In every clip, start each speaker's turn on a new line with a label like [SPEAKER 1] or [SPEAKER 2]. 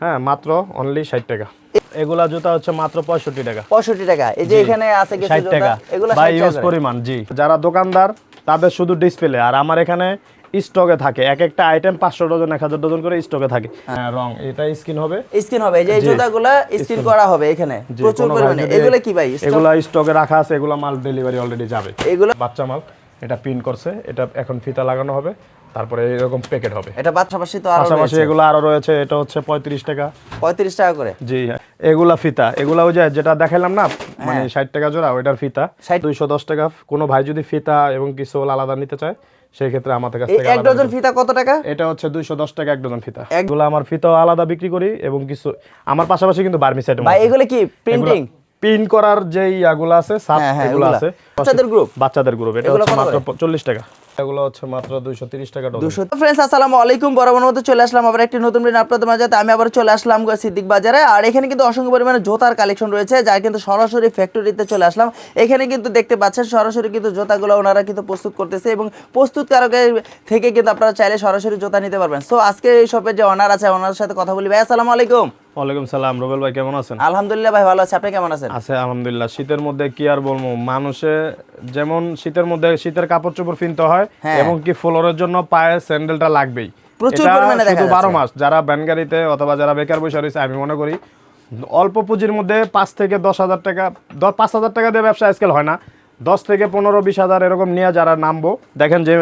[SPEAKER 1] হ্যাঁ মাত্র অনলি ষাট টাকা। এগুলা জুতা হচ্ছে মাত্র পঁয়ষট্টি টাকা।
[SPEAKER 2] পঁয়ষট্টি টাকা। এই যে এখানে আছে কিছু
[SPEAKER 1] ষাট
[SPEAKER 2] জুতা
[SPEAKER 1] টাকা।
[SPEAKER 2] এগুলো
[SPEAKER 1] বা
[SPEAKER 2] 60 টাকা
[SPEAKER 1] ইউজ পরিমাণ জি। যারা দোকানদার তাদের শুধু ডিসপ্লে আর আমার এখানে স্টকে থাকে। এক একটা আইটেম পাঁচশো ডজন এক হাজার ডজন করে স্টকে থাকে। হ্যাঁ রং এটা স্কিন হবে?
[SPEAKER 2] স্কিন হবে এই যে। জুতাগুলা স্কিন করা হবে এখানে। প্রচুর পরিমাণে। এগুলো কি ভাই?
[SPEAKER 1] এগুলা স্টকে রাখা আছে এগুলা মাল ডেলিভারি অলরেডি যাবে।
[SPEAKER 2] এগুলো
[SPEAKER 1] বাচ্চা মাল। এটা পিন করছে এটা এখন ফিতা লাগানো হবে তারপরে এরকম প্যাকেট হবে।
[SPEAKER 2] এটা পাশাপাশি তো আরও
[SPEAKER 1] পাশাপাশি এগুলো আরও রয়েছে এটা হচ্ছে পঁয়ত্রিশ টাকা।
[SPEAKER 2] পঁয়ত্রিশ টাকা করে?
[SPEAKER 1] জি হ্যাঁ। এগুলা ফিতা এগুলা ওই যে যেটা দেখাইলাম না মানে
[SPEAKER 2] হ্যাঁ।
[SPEAKER 1] ষাট টাকা জোড়া ওইটার ফিতা
[SPEAKER 2] 60
[SPEAKER 1] দুইশো দশ টাকা। কোনো ভাই যদি ফিতা এবং কিছু আলাদা নিতে চায় সেই ক্ষেত্রে আমাদের কাছ থেকে
[SPEAKER 2] এক ডজন ফিতা কত টাকা?
[SPEAKER 1] এটা হচ্ছে দুইশো দশ টাকা এক ডজন ফিতা। এগুলো আমার ফিতা আলাদা বিক্রি করি এবং কিছু আমার পাশাপাশি কিন্তু বার্মি সাইড
[SPEAKER 2] ভাই এগুলো কি প্রিন্টিং
[SPEAKER 1] পিন করার যে ইয়াগুলো আছে
[SPEAKER 2] হ্যাঁ, হ্যাঁ,
[SPEAKER 1] এগুলো আছে।
[SPEAKER 2] বাচ্চাদের group?
[SPEAKER 1] বাচ্চাদের গ্রুপ এটা হচ্ছে মাত্র
[SPEAKER 2] করে?
[SPEAKER 1] চল্লিশ টাকা। এগুলো হচ্ছে মাত্র দুইশো তিরিশ টাকা ডজন
[SPEAKER 2] দুশো ফ্রেন্ডস আসসালামু আলাইকুম। বরাবর মতো চলে আসলাম আবার একটি নতুন দিন আপনাদের মাঝে। আমি আবার চলে আসলাম সিদ্দিক বাজারে। আর এখানে কিন্তু অসংখ্য পরিমাণে জোতার কালেকশন রয়েছে কিন্তু সরাসরি ফ্যাক্টরিতে চলে আসলাম। এখানে কিন্তু দেখতে পাচ্ছেন সরাসরি কিন্তু জোতাগুলো ওনারা কিন্তু প্রস্তুত করতেছে এবং প্রস্তুতকারকের থেকে কিন্তু আপনারা চাইলে সরাসরি জোতা নিতে পারবেন। সো আজকে এই শপের যে অনার আছে ওনার সাথে কথা বলি। ভাই আসসালামু আলাইকুম।
[SPEAKER 1] ওয়ালাইকুম সালাম। রুবেল ভাই কেমন আছেন?
[SPEAKER 2] আলহামদুলিল্লাহ ভাই ভালো আছে। আপনি কেমন আছেন?
[SPEAKER 1] আছে আলহামদুলিল্লাহ। শীতের মধ্যে কি আর বলব? মানুষে যেমন শীতের মধ্যে শীতের কাপড় চোপড় কিনতে হয়
[SPEAKER 2] হ্যাঁ।
[SPEAKER 1] এবং কি ফ্লোরের জন্য পায়ে স্যান্ডেলটা লাগবেই।
[SPEAKER 2] প্রচুর পরিমাণে দেখা
[SPEAKER 1] শুধু বারো মাস। যারা ব্যানগাড়িতে অথবা যারা বেকার বসে রয়েছে আমি মনে করি অল্প পুঁজির মধ্যে পাঁচ থেকে দশ হাজার টাকা পাঁচ হাজার টাকা দিয়ে ব্যবসা স্কেল হয় না। দশ থেকে পনেরো বিশ হাজার এরকম নিয়ে যারা নামবো দেখেন যে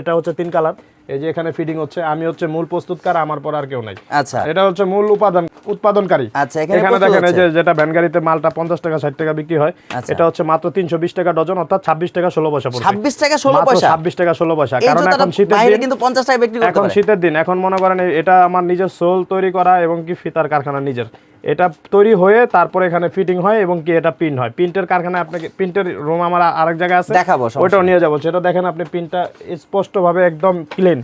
[SPEAKER 1] এটা হচ্ছে তিন কালার। এই যে এখানে ফিটিং হচ্ছে আমি হচ্ছে মূল প্রস্তুতকার আমার পর আর কেউ নাই।
[SPEAKER 2] আচ্ছা।
[SPEAKER 1] এটা হচ্ছে মূল উপাদান উৎপাদনকারী।
[SPEAKER 2] আচ্ছা, এখানে
[SPEAKER 1] দেখেন এই যে যেটা ভ্যান গাড়িতে মালটা পঞ্চাশ টাকা ষাট টাকা বিক্রি হয়
[SPEAKER 2] আচ্ছা।
[SPEAKER 1] এটা হচ্ছে মাত্র তিনশো বিশ টাকা ডজন অর্থাৎ ছাব্বিশ টাকা ষোলো পয়সা পড়ছে।
[SPEAKER 2] ছাব্বিশ টাকা ষোলো পয়সা?
[SPEAKER 1] ছাব্বিশ টাকা ষোলো পয়সা। কারণ এখন শীতের দিন
[SPEAKER 2] কিন্তু পঞ্চাশ টাকা বিক্রি করতে
[SPEAKER 1] এখন শীতের দিন এখন মনে করেন এটা আমার নিজের সোল তৈরি করা এবং কি ফিতার কারখানা নিজের। এটা তৈরি হয়ে তারপরে এখানে ফিটিং হয় এবং কি এটা পিন হয়। প্রিন্টের কারখানা আপনাকে প্রিন্টের রুম আমার আরেক জায়গায় আছে
[SPEAKER 2] দেখাবো,
[SPEAKER 1] ওইটাও নিয়ে যাব। সেটা দেখেন আপনি প্রিন্টটা স্পষ্টভাবে একদম ক্লিন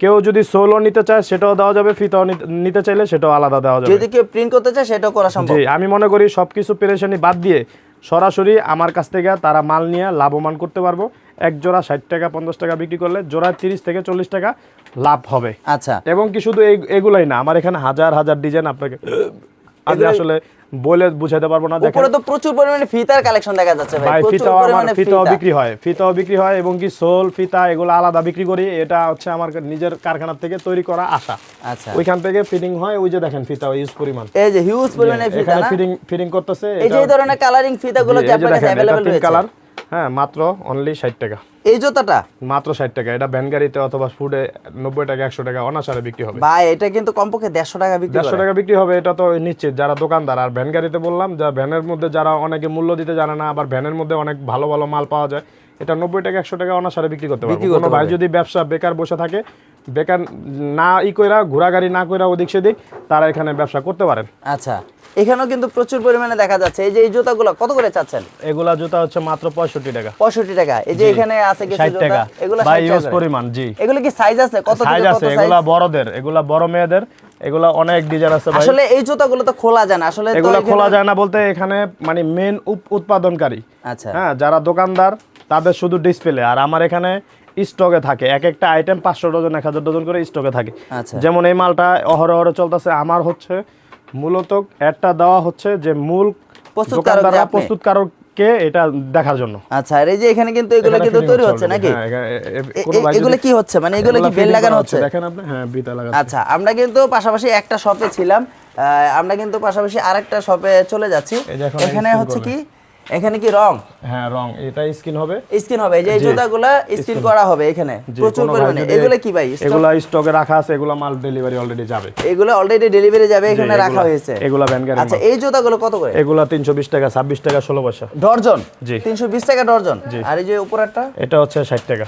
[SPEAKER 1] কেউ যদি সোলও নিতে চায় সেটাও দেওয়া যাবে ফিতাও নিতে- চাইলে সেটাও আলাদা দেওয়া যাবে।
[SPEAKER 2] যদি কেউ প্রিন্ট করতে চায় সেটাও করা সম্ভব।
[SPEAKER 1] জি আমি মনে করি সবকিছু পেরেশানি বাদ দিয়ে সরাসরি আমার কাছ থেকে তারা মাল নিয়ে লাভবান করতে পারব। এক জোড়া ষাট টাকা পঞ্চাশ টাকা বিক্রি করলে জোড়া তিরিশ থেকে চল্লিশ টাকা লাভ হবে।
[SPEAKER 2] আচ্ছা।
[SPEAKER 1] এবং কি শুধু এগুলাই না আমার এখানে হাজার হাজার ডিজাইন আপনাকে আমি আসলে বলে বুঝাতে পারবো না দেখেন
[SPEAKER 2] উপরে তো প্রচুর পরিমাণে ফিতার কালেকশন দেখা যাচ্ছে ভাই
[SPEAKER 1] ভাই
[SPEAKER 2] প্রচুর
[SPEAKER 1] ফিতাও আমার
[SPEAKER 2] পরিমাণে
[SPEAKER 1] ফিতাও
[SPEAKER 2] ফিতা।
[SPEAKER 1] বিক্রি হয় ফিতাও বিক্রি হয় এবং কি সোল ফিতা এগুলো আলাদা বিক্রি করি এটা হচ্ছে আমার নিজের কারখানা থেকে তৈরি করা আশা
[SPEAKER 2] আচ্ছা
[SPEAKER 1] ওইখান থেকে ফিটিং হয় ওই যে দেখেন ফিতা ইউজ পরিমাণ
[SPEAKER 2] এই যে হিউজ পরিমাণে ফিতা
[SPEAKER 1] এখানে
[SPEAKER 2] না
[SPEAKER 1] ফিটিং ফিটিং করতেছে
[SPEAKER 2] এই যে এই ধরনের কালারিং ফিতাগুলো
[SPEAKER 1] জি,
[SPEAKER 2] যে
[SPEAKER 1] এই যে
[SPEAKER 2] আপনার কাছে
[SPEAKER 1] দেখেন, এটা
[SPEAKER 2] अवेलेबल
[SPEAKER 1] তিন
[SPEAKER 2] রয়েছে
[SPEAKER 1] কালার হ্যাঁ মাত্র অনলি ষাট টাকা।
[SPEAKER 2] এই জুতাটা?
[SPEAKER 1] মাত্র ষাট টাকা। এটা ভ্যান গাড়িতে অথবা ফুডে নব্বই টাকা একশো টাকা অনাসারে বিক্রি হবে।
[SPEAKER 2] ভাই এটা কিন্তু কমপক্ষে দেড়শো টাকা বিক্রি
[SPEAKER 1] দেড়শো টাকা বিক্রি হবে এটা তো নিশ্চিত। যারা দোকানদার আর ভ্যান গাড়িতে বললাম যা ভ্যানের মধ্যে যারা অনেকে মূল্য দিতে জানে না আবার ভ্যানের মধ্যে অনেক ভালো ভালো মাল পাওয়া যায় এটা নব্বই টাকা একশো টাকা অনাসারে বিক্রি করতে পারবে। কোনো ভাই যদি ব্যবসা বেকার বসে থাকে বেকার না ই কইরা ঘোরা গাড়ি না কইরা ওদিক সেদিক তারা এখানে ব্যবসা করতে পারেন।
[SPEAKER 2] আচ্ছা এখানেও কিন্তু প্রচুর পরিমাণে দেখা যাচ্ছে। এই যে এই জুতাগুলো কত করে চাচ্ছেন?
[SPEAKER 1] এগুলা জুতা হচ্ছে মাত্র পঁয়ষট্টি টাকা।
[SPEAKER 2] পঁয়ষট্টি টাকা। এই যে এখানে আছে কিছু জুতা এগুলো
[SPEAKER 1] বাই
[SPEAKER 2] 60 টাকা করে।
[SPEAKER 1] পরিমাণ জি।
[SPEAKER 2] এগুলো কি সাইজ আছে? কত
[SPEAKER 1] সাইজ
[SPEAKER 2] কত
[SPEAKER 1] আছে
[SPEAKER 2] সাইজ
[SPEAKER 1] এগুলা বড়দের এগুলা বড় মেয়েদের এগুলা অনেক ডিজাইন আছে ভাই।
[SPEAKER 2] আসলে এই জুতাগুলো তো খোলা যায় না। আসলে
[SPEAKER 1] এগুলা খোলা যায় না বলতে এখানে মানে মেন উৎপাদনকারী।
[SPEAKER 2] আচ্ছা।
[SPEAKER 1] হ্যাঁ যারা দোকানদার তাদের শুধু ডিসপ্লে আর আমার এখানে স্টকে থাকে। এক একটা আইটেম পাঁচশো ডজন এক হাজার ডজন করে স্টকে থাকে।
[SPEAKER 2] আচ্ছা।
[SPEAKER 1] যেমন এই মালটা অহরহ চলতেছে আমার হচ্ছে মূলত একটা দেওয়া হচ্ছে যে মূল
[SPEAKER 2] প্রস্তুতকারক
[SPEAKER 1] দোকানদাররা এটা দেখার জন্য।
[SPEAKER 2] আচ্ছা আর এই যে এখানে কিন্তু এগুলো কিন্তু তৈরি
[SPEAKER 1] হচ্ছে
[SPEAKER 2] নাকি?
[SPEAKER 1] হ্যাঁ,
[SPEAKER 2] এগুলো কি হচ্ছে? মানে এগুলো কি বেল লাগানো হচ্ছে
[SPEAKER 1] দেখেন আপনি? হ্যাঁ বিটা লাগানো
[SPEAKER 2] আচ্ছা আমরা কিন্তু পাশাপাশি একটা শপে ছিলাম। আহ, আমরা কিন্তু পাশাপাশি আরেকটা শপে চলে যাচ্ছি।
[SPEAKER 1] এখানে
[SPEAKER 2] হচ্ছে কি? এখানে কি রং?
[SPEAKER 1] হ্যাঁ রং। এটা স্কিন হবে।
[SPEAKER 2] স্কিন হবে। এই যে জুতাগুলো স্কিন করা হবে এখানে। প্রচুর পরিমাণে। এগুলো কি ভাই
[SPEAKER 1] এগুলো স্টকে রাখা আছে এগুলো মাল ডেলিভারি অলরেডি যাবে।
[SPEAKER 2] এগুলো অলরেডি ডেলিভারি যাবে এখানে রাখা হয়েছে।
[SPEAKER 1] এগুলো ভ্যান গাড়ি
[SPEAKER 2] আচ্ছা এই জুতাগুলো কত করে?
[SPEAKER 1] এগুলা তিনশো বিশ টাকা ছাব্বিশ টাকা ষোলো পয়সা।
[SPEAKER 2] ডর্জন?
[SPEAKER 1] জি।
[SPEAKER 2] তিনশো বিশ টাকা ডর্জন। আর এই যে উপরেরটা?
[SPEAKER 1] এটা হচ্ছে ষাট টাকা।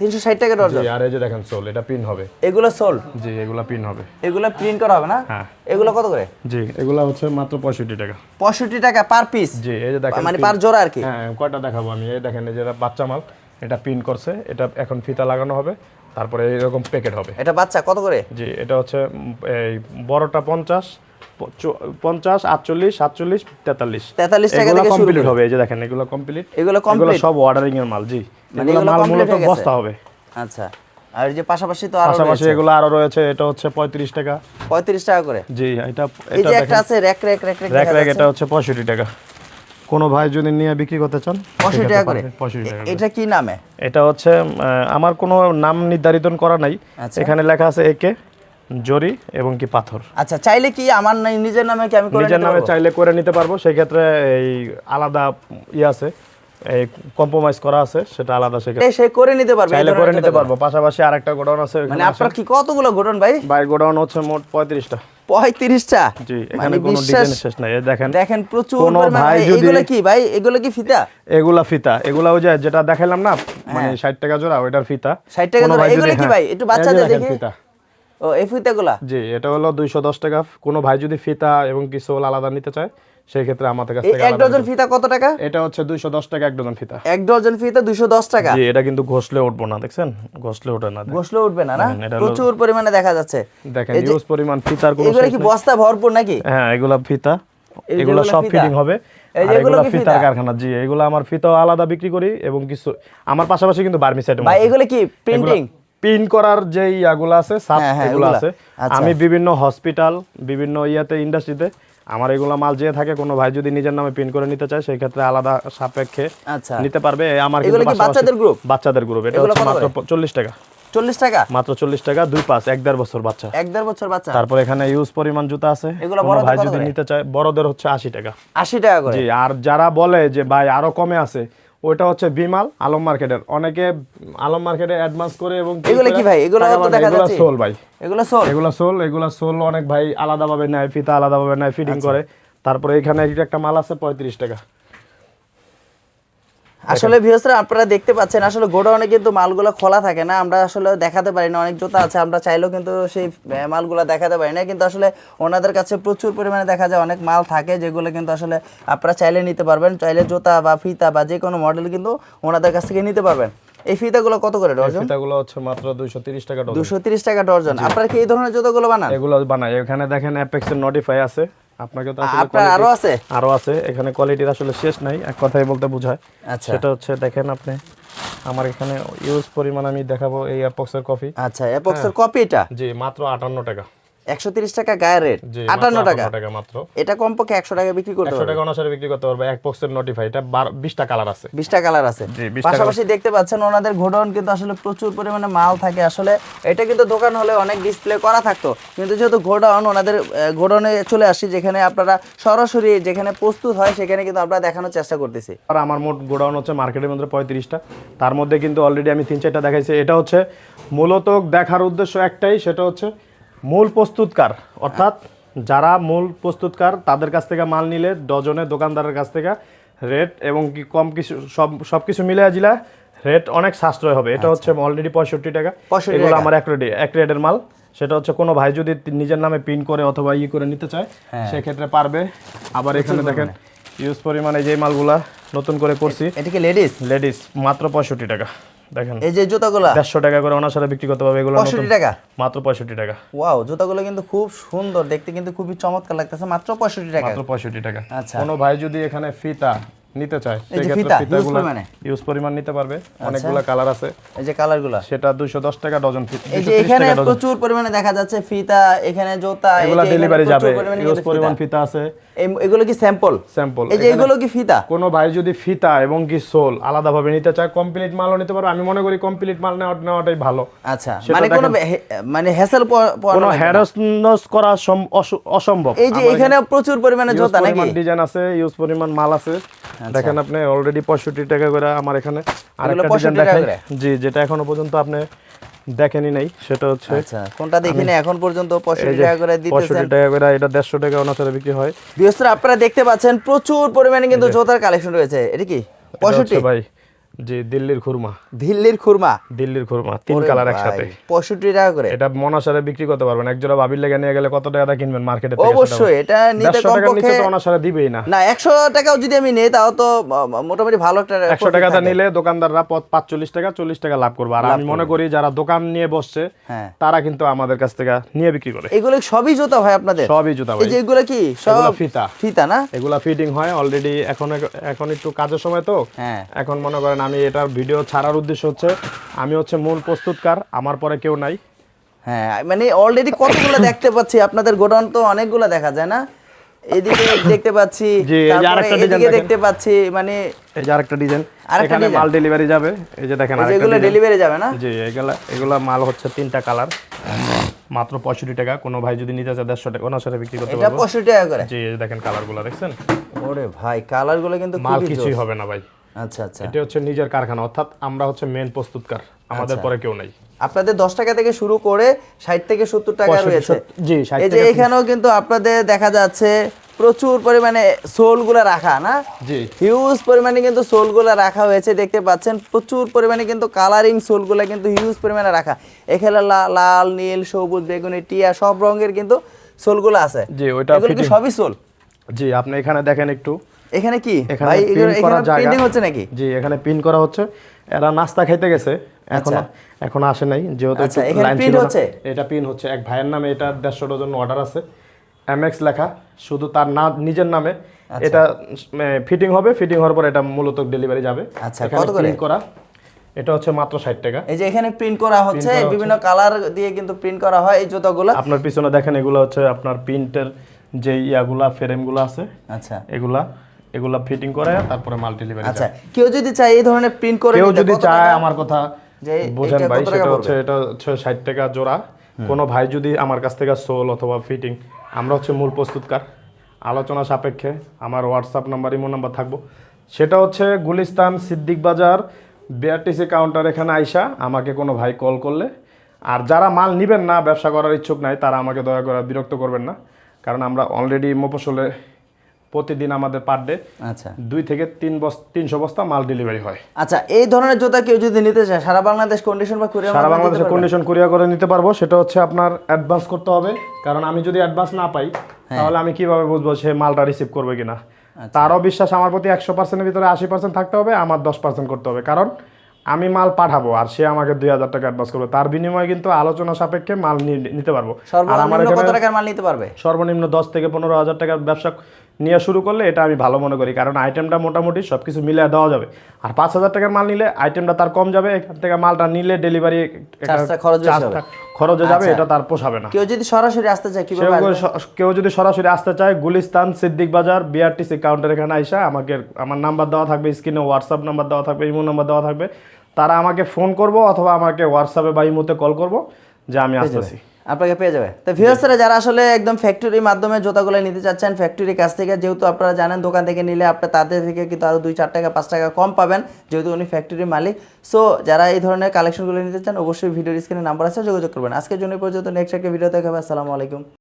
[SPEAKER 2] তিনশো ষাট টাকা
[SPEAKER 1] আর এই যে দেখেন সোল এটা পিন হবে।
[SPEAKER 2] এগুলো সোল?
[SPEAKER 1] জি এগুলা পিন হবে।
[SPEAKER 2] এগুলো প্রিন্ট করা হবে না?
[SPEAKER 1] হ্যাঁ।
[SPEAKER 2] এগুলো কত করে?
[SPEAKER 1] জি এগুলা হচ্ছে মাত্র পঁয়ষট্টি টাকা।
[SPEAKER 2] পঁয়ষট্টি টাকা পার পিস
[SPEAKER 1] জি এই যে দেখেন
[SPEAKER 2] মানে পার জোড়া আর কি?
[SPEAKER 1] হ্যাঁ কয়টা দেখাবো আমি? এই দেখেন এই যে বাচ্চা মাল এটা পিন করছে এটা এখন ফিতা লাগানো হবে তারপরে এরকম প্যাকেট হবে।
[SPEAKER 2] এটা বাচ্চা কত করে?
[SPEAKER 1] জি এটা হচ্ছে এই বড়টা পঞ্চাশ পঞ্চাশ আটচল্লিশ সাতচল্লিশ তেতাল্লিশ।
[SPEAKER 2] 43 টাকা
[SPEAKER 1] কমপ্লিট হবে এই যে দেখেন এগুলো কমপ্লিট
[SPEAKER 2] এগুলো complete?
[SPEAKER 1] সব অর্ডারিং এর মাল জি।
[SPEAKER 2] মানে
[SPEAKER 1] এগুলো
[SPEAKER 2] হয়ে গেছে?
[SPEAKER 1] বস্তা হবে।
[SPEAKER 2] আচ্ছা আর যে পাশাপাশি তো আরও
[SPEAKER 1] পাশাপাশি এগুলো আরও রয়েছে এটা হচ্ছে পঁয়ত্রিশ টাকা।
[SPEAKER 2] পঁয়ত্রিশ টাকা করে?
[SPEAKER 1] জি এটা
[SPEAKER 2] এই যে একটা আছে rack rack
[SPEAKER 1] rack
[SPEAKER 2] rack
[SPEAKER 1] rack
[SPEAKER 2] rack
[SPEAKER 1] এটা হচ্ছে পঁয়ষট্টি টাকা। কোনো ভাই যদি নিয়ে বিক্রি করতে চান
[SPEAKER 2] পঁয়ষট্টি টাকা করে?
[SPEAKER 1] পঁয়ষট্টি টাকা
[SPEAKER 2] এটা কি নামে?
[SPEAKER 1] এটা হচ্ছে আমার কোনো নাম নির্ধারিত করা নাই।
[SPEAKER 2] আচ্ছা।
[SPEAKER 1] এখানে লেখা আছে একে জরি এবং কি পাথর।
[SPEAKER 2] আচ্ছা চাইলে কি আমার নিজের নামে কি আমি করে
[SPEAKER 1] নিজের নামে চাইলে করে নিতে পারব সেই ক্ষেত্রে এই আলাদা ইয়ে আছে। এই কম্প্রোমাইজ করা আছে সেটা আলাদা
[SPEAKER 2] সে করে নিতে পারবে
[SPEAKER 1] চাইলে করে নিতে পারব। পাশাপাশি আরেকটা গোডাউন আছে
[SPEAKER 2] মানে আপনার কি কতগুলো ঘটন ভাই?
[SPEAKER 1] বাই গোডাউন হচ্ছে মোট পঁয়ত্রিশটা।
[SPEAKER 2] পঁয়ত্রিশটা?
[SPEAKER 1] জি
[SPEAKER 2] মানে
[SPEAKER 1] এখানে কোনো ডিজাইন শেষ নাই। দেখেন
[SPEAKER 2] দেখেন প্রচুর
[SPEAKER 1] ভাই
[SPEAKER 2] মানে এগুলো কি ভাই? এগুলো কি ফিতা?
[SPEAKER 1] এগুলা ফিতা। এগুলা ওই যে যেটা দেখাইলাম না মানে
[SPEAKER 2] হ্যাঁ।
[SPEAKER 1] ষাট টাকা জোড়া ওইটার ফিতা।
[SPEAKER 2] 60 টাকা জোড়া,
[SPEAKER 1] ভাই
[SPEAKER 2] এগুলো কি
[SPEAKER 1] হ্যাঁ,
[SPEAKER 2] ভাই? একটু বাচ্চাদের দেখি।
[SPEAKER 1] ফিতা।
[SPEAKER 2] ও এই ফিতাগুলা?
[SPEAKER 1] জি এটা হলো দুইশো দশ টাকা। কোনো ভাই যদি ফিতা এবং কিছু আলাদা নিতে চায় সেই ক্ষেত্রে আমাদের কাছ
[SPEAKER 2] এক ডজন ফিতা কত টাকা?
[SPEAKER 1] এটা হচ্ছে দুইশো দশ টাকা এক ডজন ফিতা।
[SPEAKER 2] এক ডজন ফিতা দুশো দশ টাকা?
[SPEAKER 1] জি এটা কিন্তু ঘষলে উঠবো না দেখছেন? ঘষলে ওঠে না
[SPEAKER 2] গোসলে উঠবে না না? প্রচুর পরিমাণে দেখা যাচ্ছে।
[SPEAKER 1] দেখেন ইউজ পরিমাণ ফিতার কোনো
[SPEAKER 2] এগুলো কি বস্তা ভরপুর নাকি?
[SPEAKER 1] হ্যাঁ এগুলা ফিতা। এগুলো সব
[SPEAKER 2] ফিতা?
[SPEAKER 1] ফিটিং হবে। এগুলো ফিতার কারখানা জি এগুলো আমার ফিতাও আলাদা বিক্রি করি এবং কিছু আমার পাশাপাশি কিন্তু বার্মি সাইড
[SPEAKER 2] ভাই এগুলো কি প্রিন্টিং
[SPEAKER 1] পিন করার যে ইয়াগুলো আছে সাব
[SPEAKER 2] হ্যাঁ, হ্যাঁ,
[SPEAKER 1] এগুলো আছে।
[SPEAKER 2] আচ্ছা।
[SPEAKER 1] আমি বিভিন্ন হসপিটাল বিভিন্ন ইয়াতে ইন্ডাস্ট্রিতে আমার এগুলো মাল যে থাকে কোনো ভাই যদি নিজের নামে পিন করে নিতে চায় সেই ক্ষেত্রে আলাদা সাপেক্ষে
[SPEAKER 2] আচ্ছা।
[SPEAKER 1] নিতে পারবে। আমার
[SPEAKER 2] বাচ্চাদের গ্রুপ
[SPEAKER 1] বাচ্চাদের গ্রুপ এটা হচ্ছে মাত্র
[SPEAKER 2] করে?
[SPEAKER 1] চল্লিশ টাকা।
[SPEAKER 2] চল্লিশ টাকা?
[SPEAKER 1] মাত্র চল্লিশ টাকা দুই পাঁচ এক দেড় বছর বাচ্চা।
[SPEAKER 2] এক দেড় বছর বাচ্চা?
[SPEAKER 1] তারপর এখানে ইউজ পরিমাণ জুতা আছে।
[SPEAKER 2] এগুলো
[SPEAKER 1] কোনো ভাই যদি নিতে চায় বড়দের হচ্ছে আশি টাকা।
[SPEAKER 2] আশি টাকা করে?
[SPEAKER 1] জি আর যারা বলে যে ভাই আরও কমে আছে ওইটা হচ্ছে বিমাল আলম মার্কেটের অনেকে আলম মার্কেটে অ্যাডভান্স করে এবং
[SPEAKER 2] এগুলো কি ভাই? এগুলো তো দেখা যাচ্ছে।
[SPEAKER 1] সোল ভাই
[SPEAKER 2] এগুলো সোল
[SPEAKER 1] এগুলো সোল এগুলো সোল অনেক ভাই আলাদাভাবে নেয় ফিতা আলাদাভাবে নেয় ফিটিং
[SPEAKER 2] আচ্ছা।
[SPEAKER 1] করে তারপরে এখানে একটা মাল আছে পঁয়ত্রিশ টাকা
[SPEAKER 2] আসলে ভিউসরা আপনারা দেখতে পাচ্ছেন আসলে গোডাউনে কিন্তু মালগুলো খোলা থাকে না আমরা আসলে দেখাতে পারি না অনেক জুতা আছে আমরা চাইলেও কিন্তু সেই মালগুলো দেখাতে পারি না কিন্তু আসলে ওনাদের কাছে প্রচুর পরিমাণে দেখা যায় অনেক মাল থাকে যেগুলো কিন্তু আসলে আপনারা চাইলে নিতে পারবেন চাইলে জুতা বা ফিতা বা যে কোনো মডেল কিন্তু ওনাদের কাছ থেকে নিতে পারবেন। এই ফিতাগুলো কত করে ডজন
[SPEAKER 1] ফিতাগুলো হচ্ছে মাত্র দুইশো তিরিশ টাকা ডজন
[SPEAKER 2] দুশো তিরিশ টাকা ডজন আপনারা কি এই ধরনের জুতোগুলো বানান?
[SPEAKER 1] এগুলো বানাই। এখানে দেখেন অ্যাপেক্সের নোটিফাই আছে। আপনাকে তো
[SPEAKER 2] আপনার আরও আছে?
[SPEAKER 1] আরও আছে। এখানে কোয়ালিটির আসলে শেষ নাই এক কথাই বলতে বোঝায়।
[SPEAKER 2] আচ্ছা।
[SPEAKER 1] সেটা হচ্ছে দেখেন আপনি আমার এখানে ইউজ পরিমাণ আমি দেখাবো এই অ্যাপক্সের কফি
[SPEAKER 2] আচ্ছা অ্যাপক্সের কপি এটা?
[SPEAKER 1] জি মাত্র আটান্ন টাকা।
[SPEAKER 2] একশো তিরিশ টাকা গায়ের রেট আটান্ন টাকা।
[SPEAKER 1] মাত্র।
[SPEAKER 2] এটা কমপক্ষে একশো টাকা বিক্রি করতে
[SPEAKER 1] একশো
[SPEAKER 2] পারবে।
[SPEAKER 1] টাকা অনুসারে বিক্রি করতে পারবে এক বক্সের নোটিফাই এটা বিশটা কালার আছে।
[SPEAKER 2] বিশটা কালার আছে।
[SPEAKER 1] জি, 20 টা
[SPEAKER 2] পাশাপাশি দেখতে পাচ্ছেন ওনাদের কিন্তু আসলে প্রচুর পরিমাণে মাল থাকে। আসলে এটা কিন্তু দোকান হলে অনেক ডিসপ্লে করা থাকতো। কিন্তু যেহেতু ওনাদের গোডাউনে চলে আসি যেখানে আপনারা সরাসরি যেখানে প্রস্তুত হয় সেখানে কিন্তু আমরা দেখানোর চেষ্টা করতেছি।
[SPEAKER 1] আর আমার মোট গোডাউন হচ্ছে মার্কেটের মধ্যে পঁয়ত্রিশটা। তার মধ্যে কিন্তু অলরেডি আমি তিন চারটা দেখাইছি। এটা হচ্ছে মূলত দেখার উদ্দেশ্য একটাই সেটা হচ্ছে মূল প্রস্তুতকার অর্থাৎ যারা মূল প্রস্তুতকার তাদের কাছ থেকে মাল নিলে ডজনে দোকানদারের কাছ থেকে রেট এবং কি কম কিছু সব সব কিছু মিলে জিলা রেট অনেক সাশ্রয় হবে। এটা হচ্ছে অলরেডি পঁয়ষট্টি টাকা।
[SPEAKER 2] 65
[SPEAKER 1] এগুলো আমার এক রেডি এক রেটের মাল। সেটা হচ্ছে কোনো ভাই যদি নিজের নামে পিন করে অথবা ইয়ে করে নিতে চায়
[SPEAKER 2] হ্যাঁ।
[SPEAKER 1] সেক্ষেত্রে পারবে। আবার এখানে দেখেন ইউজ পরিমাণে যে মালগুলা নতুন করে করছি
[SPEAKER 2] এটা কি লেডিস?
[SPEAKER 1] লেডিস মাত্র পঁয়ষট্টি টাকা। দেখেন।
[SPEAKER 2] এই যে জুতাগুলো।
[SPEAKER 1] দেড়শো টাকা করে ওনার সাথে বিক্রি করতে পারবে এগুলো নতুন।
[SPEAKER 2] পঁয়ষট্টি টাকা?
[SPEAKER 1] মাত্র পঁয়ষট্টি টাকা।
[SPEAKER 2] ওয়াও জুতাগুলো কিন্তু খুব সুন্দর দেখতে কিন্তু খুবই চমৎকার লাগতেছে মাত্র পঁয়ষট্টি টাকা।
[SPEAKER 1] মাত্র পঁয়ষট্টি টাকা।
[SPEAKER 2] আচ্ছা।
[SPEAKER 1] কোনো ভাই যদি এখানে ফিতা নিতে চায়
[SPEAKER 2] use
[SPEAKER 1] ফিতাগুলো
[SPEAKER 2] পরিমাণে? আচ্ছা।
[SPEAKER 1] ইউজ পরিমাণ নিতে পারবে। অনেকগুলো কালার আছে।
[SPEAKER 2] এই যে কালারগুলো
[SPEAKER 1] সেটা দুশো দশ টাকা ডজন ফিতা
[SPEAKER 2] এই যে এখানে প্রচুর পরিমাণে দেখা যাচ্ছে ফিতা এখানে জুতা
[SPEAKER 1] এগুলো ডেলিভারি যাবে। ইউজ পরিমাণ
[SPEAKER 2] ফিতা।
[SPEAKER 1] আছে।
[SPEAKER 2] এগুলো কি স্যাম্পল
[SPEAKER 1] স্যাম্পল
[SPEAKER 2] এই যে এগুলো কি ফিতা?
[SPEAKER 1] কোনো ভাই যদি ফিতা এবং কি সোল আলাদাভাবে নিতে চায় কমপ্লিট মালও নিতে পারবে। আমি মনে করি কমপ্লিট মাল নেওয়া নেওয়াটাই ভালো।
[SPEAKER 2] আচ্ছা মানে কোনো মানে হ্যাসেল
[SPEAKER 1] কোনো হ্যারাসমেন্ট করা অসম্ভব।
[SPEAKER 2] এই যে এখানে প্রচুর পরিমাণে জোতা নাকি? আচ্ছা।
[SPEAKER 1] ডিজাইন আছে ইউজ পরিমাণ মাল আছে। দেখেন আপনি অলরেডি পঁয়ষট্টি টাকা করে আমার এখানে আরেকটা ডিজাইন দেখাই। জি যেটা এখনও পর্যন্ত আপনি দেখেনি নাই সেটা হচ্ছে
[SPEAKER 2] আচ্ছা কোনটা দেখি না এখন পর্যন্ত
[SPEAKER 1] এই
[SPEAKER 2] পঁয়ষট্টি
[SPEAKER 1] যে
[SPEAKER 2] টাকা করে দিতেছেন।
[SPEAKER 1] পঁয়ষট্টি টাকা করে এটা দেড়শো টাকা অনুসারে বিক্রি হয়।
[SPEAKER 2] বৃহস্পতি আপনারা দেখতে পাচ্ছেন প্রচুর পরিমাণে কিন্তু জোতার কালেকশন রয়েছে। এটা কি?
[SPEAKER 1] এটা
[SPEAKER 2] পঁয়ষট্টি?
[SPEAKER 1] হচ্ছে ভাই জি দিল্লির খুরমা।
[SPEAKER 2] দিল্লির খুরমা?
[SPEAKER 1] দিল্লির খুরমা তিন কালার একসাথে।
[SPEAKER 2] পঁয়ষট্টি টাকা করে?
[SPEAKER 1] এটা মনাসারে বিক্রি করতে পারবেন। এক জোড়া বাবির লেগে নিয়ে গেলে কত টাকা কিনবেন মার্কেটে
[SPEAKER 2] অবশ্যই এটা নিতে কমপক্ষে
[SPEAKER 1] দিবেই না।
[SPEAKER 2] না একশো টাকাও যদি আমি নেই তাও তো মোটামুটি ভালো একটা
[SPEAKER 1] একশো টাকাটা নিলে দোকানদাররা পাঁচচল্লিশ টাকা চল্লিশ টাকা লাভ করবে। আর আমি মনে করি যারা দোকান নিয়ে বসছে
[SPEAKER 2] হ্যাঁ।
[SPEAKER 1] তারা কিন্তু আমাদের কাছ থেকে নিয়ে বিক্রি করে।
[SPEAKER 2] এগুলো সবই জুতা হয় আপনাদের?
[SPEAKER 1] সবই জুতা ভাই।
[SPEAKER 2] এগুলো কি? সব
[SPEAKER 1] ফিতা।
[SPEAKER 2] ফিতা না?
[SPEAKER 1] এগুলা ফিটিং হয়। অলরেডি এখন এখন একটু কাজের সময় তো।
[SPEAKER 2] হ্যাঁ।
[SPEAKER 1] এখন মনে করেন আমি এটার ভিডিও ছাড়ার উদ্দেশ্য হচ্ছে আমি হচ্ছে মূল প্রস্তুতকার আমার পরে কেউ নাই।
[SPEAKER 2] হ্যাঁ মানে অলরেডি কতগুলো দেখতে পাচ্ছি আপনাদের গোডাউন তো অনেকগুলো দেখা যায় না? এদিকে দেখতে পাচ্ছি এদিকে দেখতে পাচ্ছি মানে
[SPEAKER 1] এই যে আরেকটা ডিজাইন এখানে মাল ডেলিভারি যাবে এই যে দেখেন আরেকটা
[SPEAKER 2] যেগুলো ডেলিভারি যাবে না?
[SPEAKER 1] জি এগুলা এগুলা মাল হচ্ছে তিনটা কালার মাত্র পঁয়ষট্টি টাকা কোনো ভাই যদি নিতে চায় দেড়শো টাকা ওনার সাথে বিক্রি করতে
[SPEAKER 2] এটা
[SPEAKER 1] পারব।
[SPEAKER 2] পঁয়ষট্টি টাকা করে।
[SPEAKER 1] জি দেখেন কালারগুলো দেখছেন?
[SPEAKER 2] ওরে ভাই কালারগুলো কিন্তু
[SPEAKER 1] মাল কিছুই হবে না ভাই।
[SPEAKER 2] আচ্ছা আচ্ছা।
[SPEAKER 1] এটা হচ্ছে নিজের কারখানা অর্থাৎ আমরা হচ্ছে মেন প্রস্তুতকার আমাদের
[SPEAKER 2] আচ্ছা।
[SPEAKER 1] পরে কেউ নাই।
[SPEAKER 2] আপনাদের দশ টাকা থেকে শুরু করে ষাট থেকে সত্তর টাকা রয়েছে।
[SPEAKER 1] জি,
[SPEAKER 2] এই যে এখানেও কিন্তু আপনাদের দেখা যাচ্ছে প্রচুর পরিমাণে সোলগুলা রাখা না?
[SPEAKER 1] জি।
[SPEAKER 2] হিউজ পরিমাণে কিন্তু রাখা হয়েছে দেখতে পাচ্ছেন। প্রচুর পরিমাণে কিন্তু কালারিং সোলগুলা কিন্তু হিউজ পরিমাণে রাখা। এখানে লাল নীল সবুজ বেগুনি টিয়া সব রঙের কিন্তু সোলগুলো আছে।
[SPEAKER 1] জি, ওইটা।
[SPEAKER 2] সবই সোল?
[SPEAKER 1] জি আপনি এখানে দেখেন একটু।
[SPEAKER 2] এখানে কি? ভাই
[SPEAKER 1] জায়গা।
[SPEAKER 2] প্রিন্টিং হচ্ছে নাকি?
[SPEAKER 1] জি এখানে পিন করা হচ্ছে। এরা নাস্তা খাইতে গেছে এখন এখন আসে নাই যেহেতু
[SPEAKER 2] আচ্ছা, এখানে
[SPEAKER 1] না।
[SPEAKER 2] হচ্ছে?
[SPEAKER 1] এটা পিন হচ্ছে এক ভাইয়ের নামে এটা দেড়শো ডজন অর্ডার আছে। এমএক্স লেখা শুধু তার না নিজের নামে। এটা ফিটিং হবে ফিটিং হওয়ার পর এটা মূলত ডেলিভারি যাবে।
[SPEAKER 2] আচ্ছা, কত করে?
[SPEAKER 1] করা এটা হচ্ছে মাত্র ষাট টাকা।
[SPEAKER 2] এই যে এখানে প্রিন্ট করা হচ্ছে বিভিন্ন কালার দিয়ে কিন্তু প্রিন্ট করা হয় এই জুতোগুলো।
[SPEAKER 1] আপনার পিছনে দেখেন এগুলো হচ্ছে আপনার প্রিন্টের যে ইয়াগুলা ফ্রেমগুলো আছে
[SPEAKER 2] আচ্ছা।
[SPEAKER 1] এগুলা। এগুলা ফিটিং করে তারপরে মাল ডেলিভারি
[SPEAKER 2] আচ্ছা কেউ যদি চায় এই ধরনের প্রিন্ট করে
[SPEAKER 1] কেউ যদি চায় আমার কথা
[SPEAKER 2] যে
[SPEAKER 1] বোঝেন ভাই সেটা? হচ্ছে এটা হচ্ছে ষাট টাকা জোড়া। কোনো ভাই যদি আমার কাছ থেকে সোল অথবা ফিটিং আমরা হচ্ছে মূল প্রস্তুতকার। আলোচনা সাপেক্ষে আমার হোয়াটসঅ্যাপ নাম্বার ইমো নাম্বার থাকব। সেটা হচ্ছে গুলিস্তান সিদ্দিক বাজার বিআরটিসি কাউন্টার এখানে আইসা আমাকে কোনো ভাই কল করলে। আর যারা মাল নিবেন না ব্যবসা করার ইচ্ছুক নাই তারা আমাকে দয়া করে বিরক্ত করবেন না। কারণ আমরা অলরেডি মোপসলে প্রতিদিন আমাদের পার ডে
[SPEAKER 2] আচ্ছা।
[SPEAKER 1] দুই থেকে তিন বস্তা তিনশো বস্তা মাল ডেলিভারি হয়।
[SPEAKER 2] আচ্ছা এই ধরনের জুতা কেউ যদি নিতে চায় সারা বাংলাদেশ কন্ডিশন বা কুরিয়ার
[SPEAKER 1] সারা বাংলাদেশে কন্ডিশন কুরিয়ার করে নিতে পারব সেটা হচ্ছে আপনার অ্যাডভান্স করতে হবে। কারণ আমি যদি অ্যাডভান্স না পাই তাহলে আমি কীভাবে বুঝব সে মালটা রিসিভ করবে কিনা? তারও বিশ্বাস আমার প্রতি একশো পার্সেন্টের ভিতরে আশি পার্সেন্ট থাকতে হবে আমার দশ পার্সেন্ট করতে হবে। কারণ আমি মাল পাঠাবো আর সে আমাকে দুই হাজার টাকা অ্যাডভান্স করবে। তার বিনিময়ে কিন্তু আলোচনা সাপেক্ষে মাল নিতে পারব। আর আমার
[SPEAKER 2] কত টাকার মাল নিতে পারবে?
[SPEAKER 1] সর্বনিম্ন দশ থেকে পনেরো হাজার টাকার ব্যবসা নিয়ে শুরু করলে এটা আমি ভালো মনে করি কারণ আইটেমটা মোটামুটি সব কিছু মিলিয়ে দেওয়া যাবে। আর পাঁচ হাজার টাকার মাল নিলে আইটেমটা তার কম যাবে এখান থেকে মালটা নিলে ডেলিভারি
[SPEAKER 2] খরচ
[SPEAKER 1] যাবে। এটা তার পোষাবে না।
[SPEAKER 2] কেউ যদি সরাসরি আসতে চায়
[SPEAKER 1] কেউ যদি সরাসরি আসতে চায় গুলিস্তান সিদ্দিক বাজার বিআরটিসি কাউন্টার এখানে আইসা আমাকে আমার নাম্বার দেওয়া থাকবে স্ক্রিনে হোয়াটসঅ্যাপ নাম্বার দেওয়া থাকবে ইমো নাম্বার দেওয়া থাকবে। তারা আমাকে ফোন করব অথবা আমাকে হোয়াটসঅ্যাপে বা ইমোতে কল করব যে আমি আসতেছি।
[SPEAKER 2] আপনাকে পেয়ে যাবে। তো ভিউয়ার্সরা যারা আসলে একদম ফ্যাক্টরির মাধ্যমে জুতাগুলো নিতে চাচ্ছেন ফ্যাক্টরির কাছ থেকে, যেহেতু আপনারা জানেন দোকান থেকে নিলে আপনি তাদের থেকে কিন্তু আরও দুই চার টাকা, পাঁচ টাকা কম পাবেন, যেহেতু উনি ফ্যাক্টরির মালিক। সো যারা এই ধরনের কালেকশনগুলো নিতে চান, অবশ্যই ভিডিওর স্ক্রিনে নাম্বার আছে, যোগাযোগ করবেন। আজকের জন্য পর্যন্ত নেক্সট একটা ভিডিও দেখাবে আসসালামু আলাইকুম।